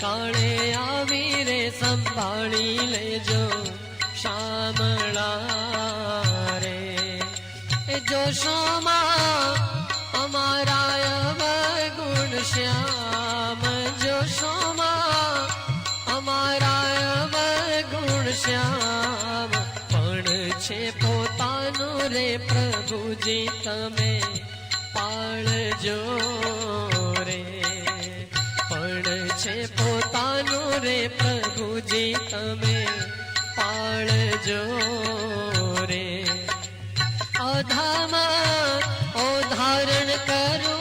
કાળે આવી રે, સંભાળી લેજો શામળા રે. એ જોશોમાં અમારા અવગુણ શ્યામ જોશોમાં અમારા અવગુણ શ્યામ, પણ છે પોતાનું રે પ્રભુજી, તમે પાળજો. છે પોતાનું રે પ્રભુજી તમે પાળજો રે. અધામાં ઓધારણ ધારણ કરો